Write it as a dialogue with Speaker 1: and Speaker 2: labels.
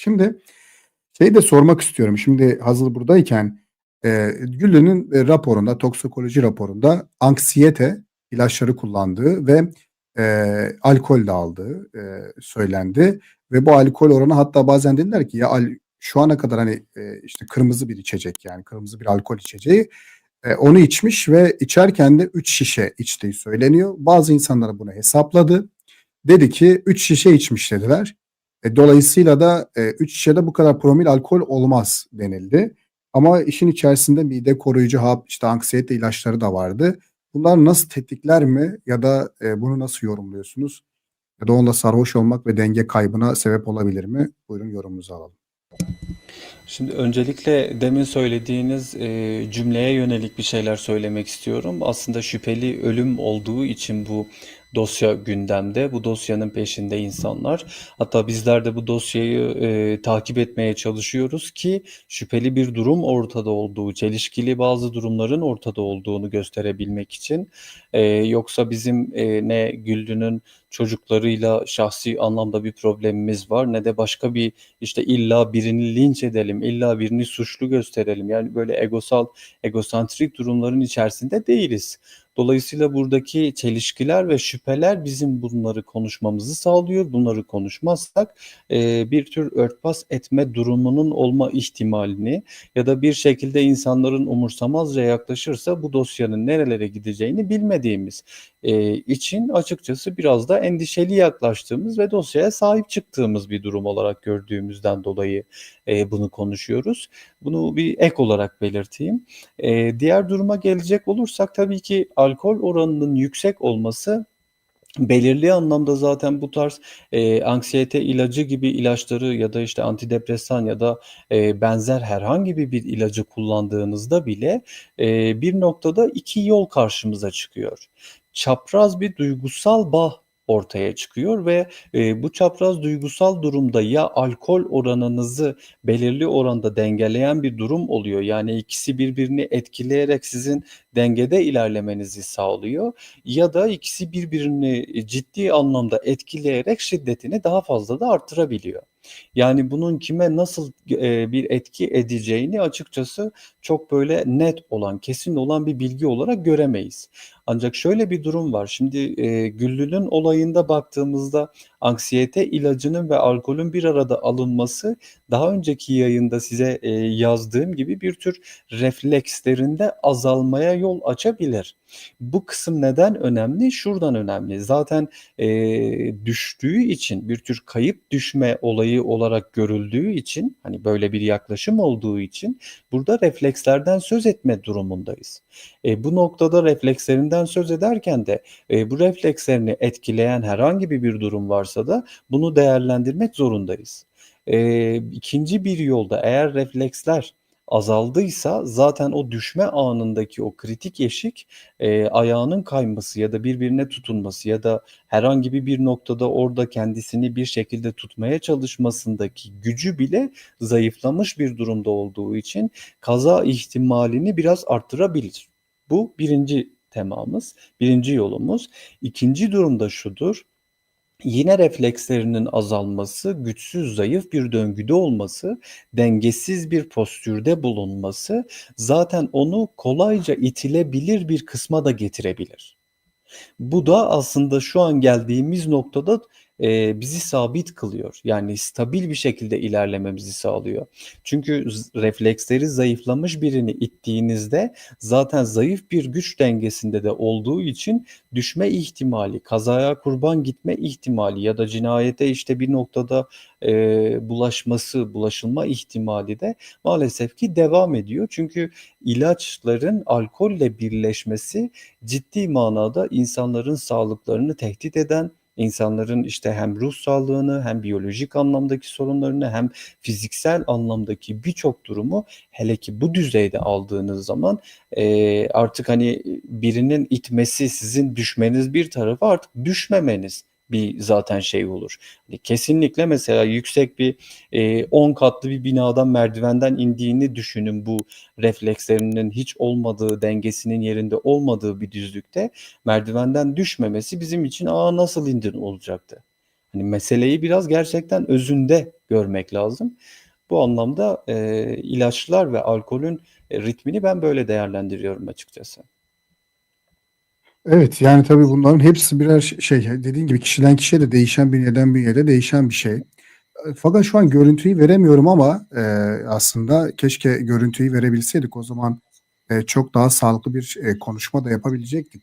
Speaker 1: Şimdi şeyi de sormak istiyorum. Şimdi hazır buradayken, eee, Güllü'nün, raporunda, toksikoloji raporunda anksiyete ilaçları kullandığı ve, eee, alkol de aldığı, eee, söylendi ve bu alkol oranı hatta bazen dediler ki ya al şu ana kadar, hani, eee, işte kırmızı bir içecek yani kırmızı bir alkol içeceği, eee, onu içmiş ve içerken de 3 şişe içtiği söyleniyor. Bazı insanlar bunu hesapladı. Dedi ki 3 şişe içmiş dediler. E, dolayısıyla da, eee, 3 şişede bu kadar promil alkol olmaz denildi. Ama işin içerisinde mide koruyucu hap, işte anksiyete ilaçları da vardı. Bunlar nasıl tetikler mi ya da, eee, bunu nasıl yorumluyorsunuz? Ya da onda sarhoş olmak ve denge kaybına sebep olabilir mi? Buyurun yorumunuzu alalım.
Speaker 2: Şimdi öncelikle demin söylediğiniz, eee, cümleye yönelik bir şeyler söylemek istiyorum. Aslında şüpheli ölüm olduğu için bu dosya gündemde. Bu dosyanın peşinde insanlar. Hatta bizler de bu dosyayı, eee, takip etmeye çalışıyoruz ki şüpheli bir durum ortada olduğu, çelişkili bazı durumların ortada olduğunu gösterebilmek için. Eee, yoksa bizim, eee, ne Güllü'nün çocuklarıyla şahsi anlamda bir problemimiz var ne de başka bir, işte, illa birini linç edelim, illa birini suçlu gösterelim. Yani böyle egosal, egosantrik durumların içerisinde değiliz. Dolayısıyla buradaki çelişkiler ve şüpheler bizim bunları konuşmamızı sağlıyor. Bunları konuşmazsak, eee, bir tür örtbas etme durumunun olma ihtimalini ya da bir şekilde insanların umursamazca yaklaşırsa bu dosyanın nerelere gideceğini bilmediğimiz, eee, için açıkçası biraz da endişeli yaklaştığımız ve dosyaya sahip çıktığımız bir durum olarak gördüğümüzden dolayı, eee, bunu konuşuyoruz. Bunu bir ek olarak belirteyim. Eee, diğer duruma gelecek olursak tabii ki alkol oranının yüksek olması belirli anlamda zaten bu tarz, eee, anksiyete ilacı gibi ilaçları ya da, işte, antidepresan ya da, eee, benzer herhangi bir ilacı kullandığınızda bile, eee, bir noktada 2 yol karşımıza çıkıyor. Çapraz bir duygusal bağ ortaya çıkıyor ve, eee, bu çapraz duygusal durumda ya alkol oranınızı belirli oranda dengeleyen bir durum oluyor. Yani ikisi birbirini etkileyerek sizin dengede ilerlemenizi sağlıyor ya da ikisi birbirini, eee, ciddi anlamda etkileyerek şiddetini daha fazla da arttırabiliyor. Yani bunun kime nasıl, eee, bir etki edeceğini açıkçası çok böyle net olan, kesin olan bir bilgi olarak göremeyiz. Ancak şöyle bir durum var. Şimdi, eee, Güllü'nün olayında baktığımızda anksiyete ilacının ve alkolün bir arada alınması daha önceki yayında size, yazdığım gibi bir tür reflekslerinde azalmaya yol açabilir. Bu kısım neden önemli? Şuradan önemli. Zaten, eee, düştüğü için, bir tür kayıp düşme olayı olarak görüldüğü için, hani, böyle bir yaklaşım olduğu için burada reflekslerden söz etme durumundayız. E, bu noktada reflekslerinden söz ederken de, eee, bu reflekslerini etkileyen herhangi bir durum varsa da bunu değerlendirmek zorundayız. Eee, 2'nci bir yolda eğer refleksler azaldıysa zaten o düşme anındaki o kritik eşik, eee, ayağının kayması ya da birbirine tutunması ya da herhangi bir noktada orada kendisini bir şekilde tutmaya çalışmasındaki gücü bile zayıflamış bir durumda olduğu için kaza ihtimalini biraz arttırabilir. Bu 1'inci temamız, 1'inci yolumuz. 2'nci durum da şudur: Yine reflekslerinin azalması, güçsüz, zayıf bir döngüde olması, dengesiz bir postürde bulunması zaten onu kolayca itilebilir bir kısma da getirebilir. Bu da aslında şu an geldiğimiz noktada, eee, bizi sabit kılıyor. Yani stabil bir şekilde ilerlememizi sağlıyor. Çünkü refleksleri zayıflamış birini ittiğinizde zaten zayıf bir güç dengesinde de olduğu için düşme ihtimali, kazaya kurban gitme ihtimali ya da cinayete, işte, bir noktada, eee, bulaşması, bulaşılma ihtimali de maalesef ki devam ediyor. Çünkü ilaçların alkolle birleşmesi ciddi manada insanların sağlıklarını tehdit eden, insanların, işte, hem ruh sağlığını hem biyolojik anlamdaki sorunlarını hem fiziksel anlamdaki birçok durumu hele ki bu düzeyde aldığınız zaman, eee, artık, hani, birinin itmesi, sizin düşmeniz bir tarafa, artık düşmemeniz bir zaten şey olur. Hani, kesinlikle mesela yüksek bir, eee, 10 katlı bir binadan merdivenden indiğini düşünün bu reflekslerinin hiç olmadığı, dengesinin yerinde olmadığı bir düzlükte merdivenden düşmemesi bizim için, "A, nasıl indin?" olacaktı. Hani meseleyi biraz gerçekten özünde görmek lazım. Bu anlamda, eee, ilaçlar ve alkolün, eee, ritmini ben böyle değerlendiriyorum açıkçası.
Speaker 1: Evet, yani, tabii bunların hepsi birer şey, dediğin gibi kişiden kişiye de değişen, bünyeden bünyeye de değişen bir şey. Eee, fakat şu an görüntüyü veremiyorum ama, eee, aslında keşke görüntüyü verebilseydik. O zaman, eee, çok daha sağlıklı bir, eee, konuşma da yapabilecektik.